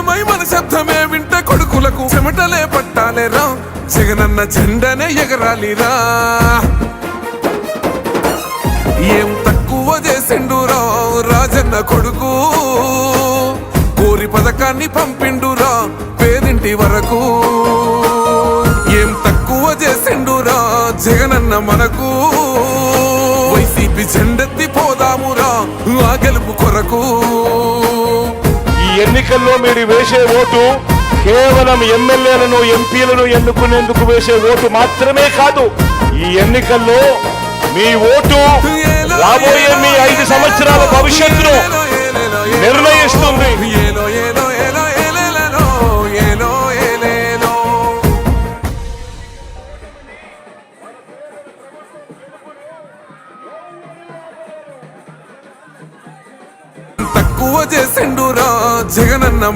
సిద్ధమై మన శబ్దమే వింట కొడుకులకు చెమటలే పట్టాలేరా జగనన్న జెండనే ఎగరాలిరా. ఏం తక్కువ చేసిండు రాజన్న కొడుకు. కోరి పథకాన్ని పంపిండురా పేదింటి వరకు. ఏం తక్కువ చేసిండురా జగనన్న మనకు. వైసీపీ జెండెత్తి పోదామురా ఆ గెలుపు కొరకు. ఎన్నికల్లో మీరు వేసే ఓటు కేవలం ఎమ్మెల్యేలను ఎంపీలను ఎన్నుకునేందుకు వేసే ఓటు మాత్రమే కాదు ఈ ఎన్నికల్లో మీ ఓటు రాబోయే మీ ఐదు సంవత్సరాల భవిష్యత్తును నిర్ణయిస్తుంది.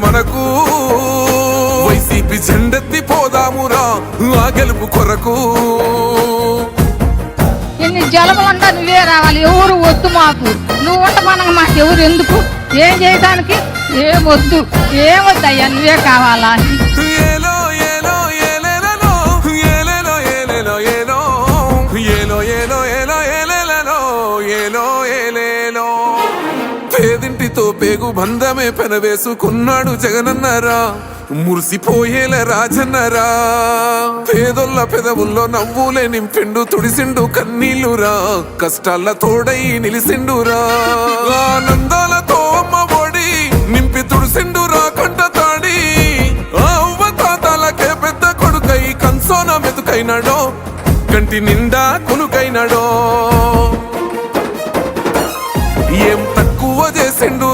మనకు వైసీపీ జెండెత్తి పోదామురా ఆ గెలుపు కొరకు. ఎన్ని నువ్వే రావాలి ఎవరు వద్దు మాకు. నువ్వు ఉండమనగా మాకు ఎవరు ఎందుకు? ఏం చేయడానికి ఏం వద్దు. ఏం వద్దయ్యా నువ్వే కావాలా? అందమే పెనవేసుకున్నాడు జగనన్నరా. మురిసిపోయేల రాజన్నరా. పేదొల్ల పెదవుల్లో నవ్వులే నింపిండు తుడిసిండు కన్నీళ్ళురా. కష్టాల తోడై నిలిసిండురా. ఆనందాలతో అమ్మ ఒడి నింపి తుడిసిండురా కంట తాడి. అవ్వ తాతలకే పెద్ద కొడుకై కంసోన మెతుకైనాడో కంటి నిండా కొనుకైనాడో. ఏం తక్కువ చేసిండు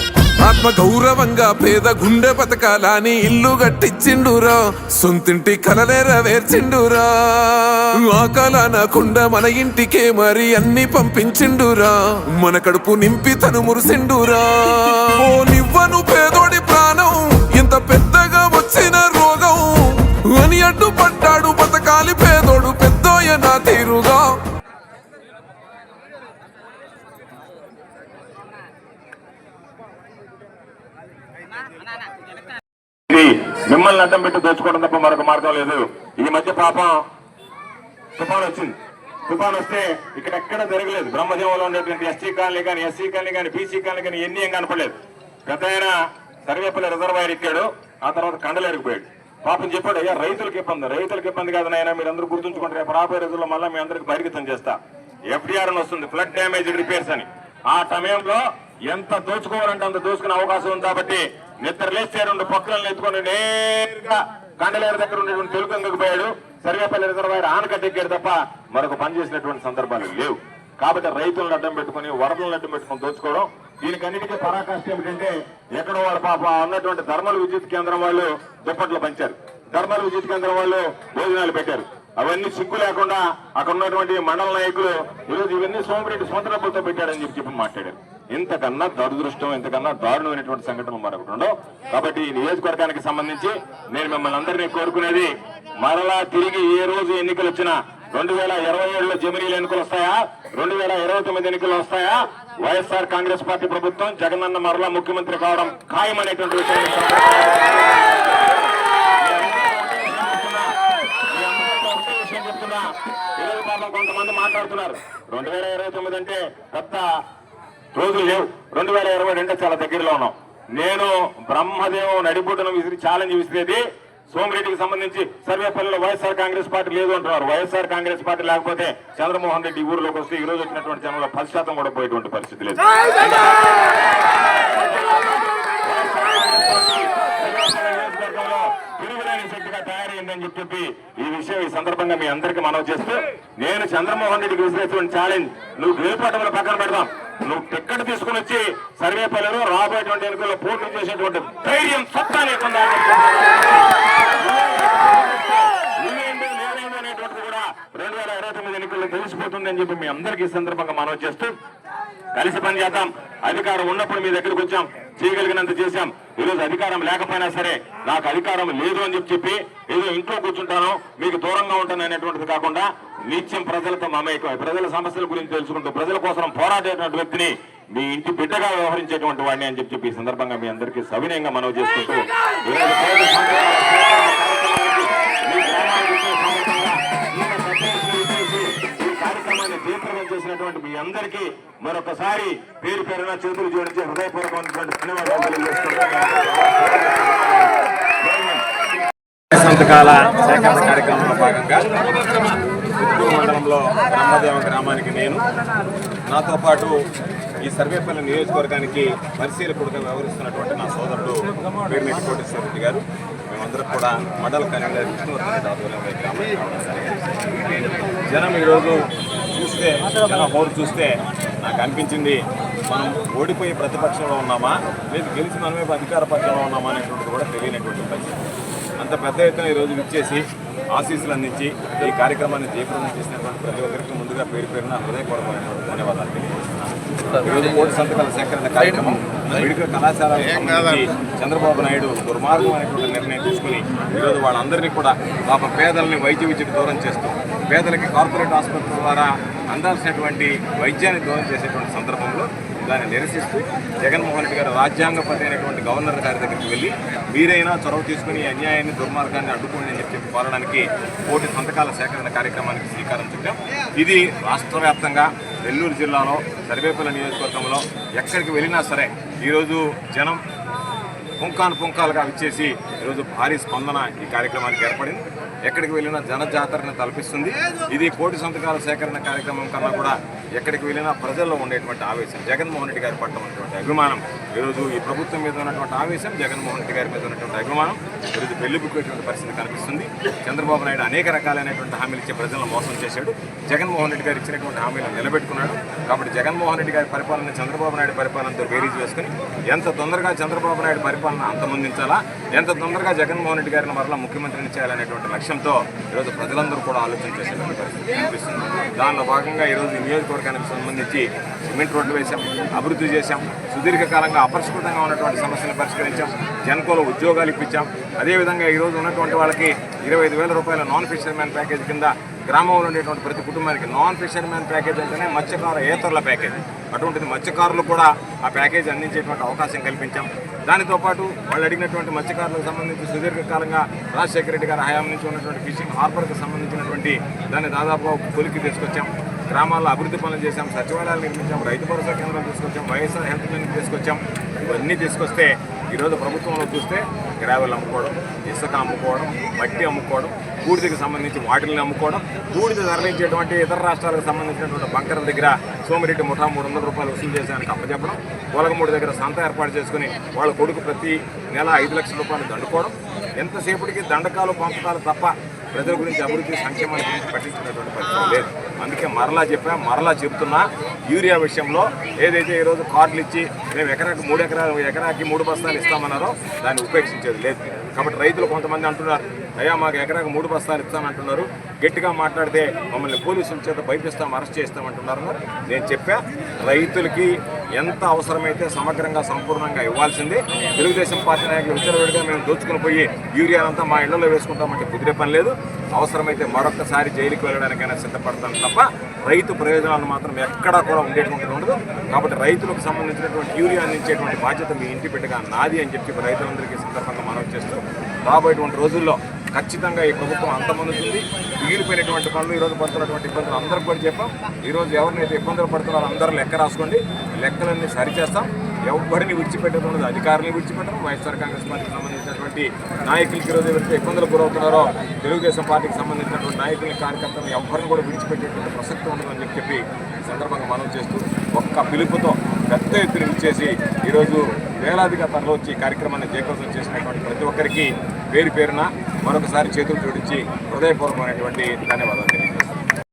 ఆత్మ గౌరవంగా పేద గుండె బతకాలని ఇల్లు కట్టించిండురా సొంతింటి కలనేరవేర్చిండురా ఆ కలనకుండా మన ఇంటికే మరి అన్ని పంపించిండురా. మన కడుపు నింపి తను మురిసిండురా. ఓ నివ్వను పేదోడి ప్రాణం ఇంత పెద్దగా వచ్చిన రోగం. అని అడ్డుపడ్డాడు బతకాలి పేద మిమ్మల్ని అడ్డం పెట్టి దోచుకోవడం తప్ప మరొక మార్గం లేదు. ఈ మధ్య పాపం తుఫాన్ వచ్చింది. తుఫాన్ వస్తే ఇక్కడ ఎక్కడ జరగలేదు. బ్రహ్మదేవంలో ఉండేటువంటి ఎస్సీ కాలనీ కానీ ఎస్సీ కాలనీ కానీ బీసీ కాలనీ కానీ ఎన్ని ఏం కనపడలేదు. పెద్ద ఆయన సర్వేపల్లి రిజర్వాయర్ ఎక్కాడు. ఆ తర్వాత కండలేరిపోయాడు పాపం చెప్పాడు అయ్యా రైతులకు ఇబ్బంది రైతులకు ఇబ్బంది కాదు నాయన మీరు అందరూ గుర్తుంచుకుంటే రేపు రాబోయే రోజుల్లో మళ్ళీ మీ అందరికి బహిర్గతం చేస్తా. ఎఫ్డీఆర్ అని వస్తుంది ఫ్లడ్ డ్యామేజ్ రిపేర్స్ అని. ఆ సమయంలో ఎంత దోచుకోవాలంటే అంత దోచుకునే అవకాశం ఉంది కాబట్టి నిద్ర లేస్తే రెండు పక్కలను ఎత్తుకొని నేరుగా కండలేరు దగ్గర ఉన్నటువంటి తెలుగు పోయాడు. సర్వేపల్లి రిజర్వాయర్ ఆనకట్ట ఎక్కాడు తప్ప మరొక పని చేసినటువంటి సందర్భాలు లేవు. కాబట్టి రైతులను అడ్డం పెట్టుకుని వరదలను అడ్డం పెట్టుకుని దోచుకోవడం దీనికన్నిటికీ పరాకాష్ట ఏమిటంటే ఎక్కడో వాళ్ళ పాప ఉన్నటువంటి ధర్మల విద్యుత్ కేంద్రం వాళ్ళు దుప్పట్లు పంచారు. ధర్మల విద్యుత్ కేంద్రం వాళ్ళు భోజనాలు పెట్టారు. అవన్నీ సిగ్గు లేకుండా అక్కడ ఉన్నటువంటి మండల నాయకులు ఈరోజు ఇవన్నీ సోమిరెడ్డి సొంత డబ్బులతో పెట్టాడని చెప్పి చెప్పి మాట్లాడారు. ఇంతకన్నా దురదృష్టం ఇంతకన్నా దారుణమైనటువంటి సంఘటనలు మరొకటి ఉండవు. కాబట్టి ఈ నియోజకవర్గానికి సంబంధించి నేను మిమ్మల్ని అందరినీ కోరుకునేది మరలా తిరిగి ఏ రోజు ఎన్నికలు వచ్చినా రెండు వేల ఇరవై ఏడులో జమినీలు ఎన్నికలు వస్తాయా? రెండు వేల ఇరవై తొమ్మిది ఎన్నికలు వస్తాయా? వైఎస్ఆర్ కాంగ్రెస్ పార్టీ ప్రభుత్వం జగనన్న మరలా ముఖ్యమంత్రి కావడం ఖాయమనేటువంటి విషయం చెప్తున్నా. కొంతమంది మాట్లాడుతున్నారు. రెండు వేల ఇరవై తొమ్మిది అంటే కొత్త రోజులు లేవు రెండు వేల ఇరవై రెండు చాలా దగ్గరలో ఉన్నాం నేను బ్రహ్మదేవం నడిబొడ్డున విసిరి ఛాలెంజ్ విసిరేది సోమిరెడ్డికి సంబంధించి సర్వేపల్లిలో వైఎస్ఆర్ కాంగ్రెస్ పార్టీ లేదు అంటున్నారు వైఎస్ఆర్ కాంగ్రెస్ పార్టీ లేకపోతే చంద్రమోహన్ రెడ్డి ఈ ఊరిలోకి వస్తే ఈ రోజు వచ్చినటువంటి జనంలో పది శాతం కూడా పోయేటువంటి పరిస్థితి లేదు అని చెప్పి ఈ విషయం ఈ సందర్భంగా మీ అందరికీ మనవి చేస్తూ నేను చంద్రమోహన్ రెడ్డికి విసిరేటువంటి ఛాలెంజ్ నువ్వు గెలుపటంలో పక్కన పెడదాం. నువ్వు టిక్కెట్ తీసుకుని వచ్చి సర్వేపల్లిలో రాబోయేటువంటి ఎన్నికల్లో పోటీ చేసేటువంటి ధైర్యం సత్తా లేకుండా కూడా రెండు వేల ఇరవై తొమ్మిది ఎన్నికల్లో తెలిసిపోతుందని చెప్పి మీ అందరికీ ఈ సందర్భంగా మనవి చేస్తూ కలిసి పనిచేద్దాం. అధికారం ఉన్నప్పుడు మీ దగ్గరకు వచ్చాం. చేయగలిగినంత చేశాం. ఈరోజు అధికారం లేకపోయినా సరే నాకు అధికారం లేదు అని చెప్పి చెప్పి ఏదో ఇంట్లో కూర్చుంటాను మీకు దూరంగా ఉంటాను అనేటువంటిది కాకుండా నిత్యం ప్రజలతో మమేకమై ప్రజల సమస్యల గురించి తెలుసుకుంటూ ప్రజల కోసం పోరాడేటువంటి వ్యక్తిని మీ ఇంటి బిడ్డగా వ్యవహరించేటువంటి వాడిని అని చెప్పి చెప్పి ఈ సందర్భంగా మీ అందరికీ సవినయంగా మనవి చేసుకుంటూ అందరికీ మరొకసారి పేరు పేరున చేతులు జోడించి హృదయపూర్వకమైనటువంటి ధన్యవాదాలు సంతకాల సేకరణ కార్యక్రమంలో భాగంగా పుత్తూరు మండలంలో బ్రహ్మదేవ గ్రామానికి నేను. నాతో పాటు ఈ సర్వేపల్లి నియోజకవర్గానికి పరిశీలకుడుగా వ్యవహరిస్తున్నటువంటి నా సోదరుడు పేరుమెట్టి కోటేశ్వర రెడ్డి గారు. మేమందరం కూడా మండల కన్వీనర్ విష్ణువర్ధన్ రెడ్డి ఆధ్వర్యంలో ఈ జనం ఈరోజు చూస్తే జనం హోరు చూస్తే నాకు అనిపించింది మనం ఓడిపోయే ప్రతిపక్షంలో ఉన్నామా? లేదు గెలిచి మనమే అధికార పక్షంలో ఉన్నామా అనేటువంటిది కూడా తెలియనటువంటి పరిస్థితి. అంత పెద్ద ఎత్తున ఈరోజు విచ్చేసి ఆశీస్సులు అందించి ఈ కార్యక్రమాన్ని జయప్రదం చేసినటువంటి ప్రతి ఒక్కరికి ముందుగా పేరు పేరున హృదయపూర్వకమైనటువంటి ధన్యవాదాలు తెలియజేస్తున్నాను. ఈరోజు కోటి సంతకాల సేకరణ కార్యక్రమం మెడికల్ సంబంధించి చంద్రబాబు నాయుడు దుర్మార్గమైనటువంటి నిర్ణయం తీసుకుని ఈరోజు వాళ్ళందరినీ కూడా పాప పేదల్ని వైద్య విద్యకు దూరం చేస్తూ పేదలకి కార్పొరేట్ ఆసుపత్రుల ద్వారా అందాల్సినటువంటి వైద్యాన్ని దూరం చేసేటువంటి సందర్భంలో దాన్ని నిరసిస్తూ జగన్మోహన్ రెడ్డి గారు రాజ్యాంగపతి అయినటువంటి గవర్నర్ గారి దగ్గరికి వెళ్ళి మీరైనా చొరవ తీసుకుని అన్యాయాన్ని దుర్మార్గాన్ని అడ్డుకోండి అని చెప్పి కోరడానికి కోటి సంతకాల సేకరణ కార్యక్రమానికి శ్రీకారం చుట్టాం. ఇది రాష్ట్ర వ్యాప్తంగా నెల్లూరు జిల్లాలో సర్వేపల్లి నియోజకవర్గంలో ఎక్కడికి వెళ్ళినా సరే ఈరోజు జనం పుంకాను పుంకాలుగా విచ్చేసి ఈరోజు భారీ స్పందన ఈ కార్యక్రమానికి ఏర్పడింది. ఎక్కడికి వెళ్ళినా జనజాతరని తలపిస్తుంది. ఇది కోటి సంతకాల సేకరణ కార్యక్రమం కన్నా కూడా ఎక్కడికి వెళ్ళినా ప్రజల్లో ఉండేటువంటి ఆవేశం జగన్మోహన్ రెడ్డి గారి పట్ల ఉన్నటువంటి అభిమానం. ఈరోజు ఈ ప్రభుత్వం మీద ఉన్నటువంటి ఆవేశం జగన్మోహన్ రెడ్డి గారి మీద ఉన్నటువంటి అభిమానం ఈరోజు వెల్లుబుకునేటువంటి పరిస్థితి కనిపిస్తుంది. చంద్రబాబు నాయుడు అనేక రకాలైనటువంటి హామీలు ఇచ్చే ప్రజలను మోసం చేశాడు. జగన్మోహన్ రెడ్డి గారు ఇచ్చినటువంటి హామీలను నిలబెట్టుకున్నాడు. కాబట్టి జగన్మోహన్ రెడ్డి గారి పరిపాలన చంద్రబాబు నాయుడు పరిపాలనతో బేరీజ్ వేసుకుని ఎంత తొందరగా చంద్రబాబు నాయుడు పరిపాలన అంతమొందించాలా? ఎంత తొందరగా జగన్మోహన్ రెడ్డి గారిని మరలా ముఖ్యమంత్రిని చేయాలనేటువంటి లక్ష్యంతో ఈరోజు ప్రజలందరూ కూడా ఆలోచన చేసేటువంటి పరిస్థితి కనిపిస్తుంది. దానిలో భాగంగా ఈరోజు ఈ నియోజకవర్గానికి సంబంధించి సిమెంట్ రోడ్లు వేశాం అభివృద్ధి చేశాం సుదీర్ఘకాలంగా అపరిష్కృతంగా ఉన్నటువంటి సమస్యలను పరిష్కరించాం జనకోలో ఉద్యోగాలు ఇప్పించాం. అదేవిధంగా ఈరోజు ఉన్నటువంటి వాళ్ళకి ఇరవై ఐదు వేల రూపాయల నాన్ ఫిషర్మ్యాన్ ప్యాకేజ్ కింద గ్రామంలో ఉండేటువంటి ప్రతి కుటుంబానికి నాన్ ఫిషర్మ్యాన్ ప్యాకేజ్ అంటేనే మత్స్యకార ఏతరుల ప్యాకేజ్. అటువంటిది మత్స్యకారులు కూడా ఆ ప్యాకేజ్ అందించేటువంటి అవకాశం కల్పించాం. దానితో పాటు వాళ్ళు అడిగినటువంటి మత్స్యకారులకు సంబంధించి సుదీర్ఘకాలంగా రాజశేఖర రెడ్డి గారి హయాం నుంచి ఉన్నటువంటి ఫిషింగ్ హార్బర్కి సంబంధించినటువంటి దాన్ని దాదాపుగా కొలికి తీసుకొచ్చాం. గ్రామాల్లో అభివృద్ధి పనులు చేశాం సచివాలయాలు నిర్మించాం రైతు భరోసా కేంద్రాలు తీసుకొచ్చాం వైఎస్ఆర్ హెల్త్ క్లినిక్ తీసుకొచ్చాం ఇవన్నీ తీసుకొస్తే ఈరోజు ప్రభుత్వంలో చూస్తే గ్రావెల్ అమ్ముకోవడం ఇసుక అమ్ముకోవడం మట్టి అమ్ముకోవడం బూడిదకి సంబంధించి వాటిని అమ్ముకోవడం బూడిద తరలించేటువంటి ఇతర రాష్ట్రాలకు సంబంధించినటువంటి బంకర్ల దగ్గర సోమిరెడ్డి ముఠా మూడు వందల రూపాయలు వసూలు చేశానికి అప్పచెప్పడం గోలగమూడి దగ్గర సంత ఏర్పాటు చేసుకుని వాళ్ళ కొడుకు ప్రతి నెల ఐదు లక్షల రూపాయలు దండుకోవడం ఎంతసేపటికి దండకాలు పంపకాలు తప్ప ప్రజల గురించి అభివృద్ధి సంక్షేమాల గురించి పట్టించుకునేటువంటి పరిస్థితి లేదు. అందుకే మరలా చెప్పా మరలా చెప్తున్నా యూరియా విషయంలో ఏదైతే ఈరోజు కార్డులు ఇచ్చి మేము ఎకరాకి మూడు ఎకరాలు ఎకరాకి మూడు బస్తాలు ఇస్తామన్నారో దాన్ని ఉపేక్షించేది లేదు. కాబట్టి రైతులు కొంతమంది అంటున్నారు అయ్యా మాకు ఎకరాకు మూడు బస్తాలు ఇస్తానంటున్నారు. గట్టిగా మాట్లాడితే మమ్మల్ని పోలీసుల చేత భయపిస్తాం అరెస్ట్ చేస్తామంటున్నారు. నేను చెప్పా రైతులకి ఎంత అవసరమైతే సమగ్రంగా సంపూర్ణంగా ఇవ్వాల్సిందే. తెలుగుదేశం పార్టీ నాయకులు విచ్చలవిడిగా మేము దోచుకుని పోయి యూరియానంతా మా ఇళ్ళలో వేసుకుంటామంటే కుదిరే పని లేదు. అవసరమైతే మరొకసారి జైలుకి వెళ్ళడానికైనా సిద్ధపడతాను తప్ప రైతు ప్రయోజనాలు మాత్రం ఎక్కడా కూడా ఉండేటువంటిది ఉండదు. కాబట్టి రైతులకు సంబంధించినటువంటి యూరియా అందించేటువంటి బాధ్యత మీ ఇంటి బిడ్డగా నాది అని చెప్పి రైతులందరికీ సందర్భంగా మనవి చేస్తూ రాబోయేటువంటి రోజుల్లో ఖచ్చితంగా ఈ ప్రభుత్వం అంతమందుతుంది. మిగిలిపోయినటువంటి పనులు ఈరోజు పడుతున్నటువంటి ఇబ్బందులు అందరికీ కూడా చెప్పాం. ఈరోజు ఎవరినైతే ఇబ్బందులు పడుతున్నారో అందరూ లెక్క రాసుకోండి. లెక్కలన్నీ సరిచేస్తాం. ఎవరిని విడిచిపెట్టడం అధికారులను విడిచిపెట్టడం వైఎస్ఆర్ కాంగ్రెస్ పార్టీకి సంబంధించినటువంటి నాయకులకి ఈరోజు ఎవరైతే ఇబ్బందులు గురవుతున్నారో తెలుగుదేశం పార్టీకి సంబంధించినటువంటి నాయకులని కార్యకర్తలను ఎవరిని కూడా విడిచిపెట్టేటువంటి ప్రసక్తి ఉండదని చెప్పి సందర్భంగా మనం చేస్తూ ఒక్క పిలుపుతో పెద్ద ఎత్తున ఇచ్చేసి ఈరోజు వేలాదిగా తరలి వచ్చి కార్యక్రమాన్ని జయప్రదం చేసినటువంటి ప్రతి ఒక్కరికి పేరు పేరున మరొకసారి చేతులు జోడించి హృదయపూర్వకమైనటువంటి ధన్యవాదాలు.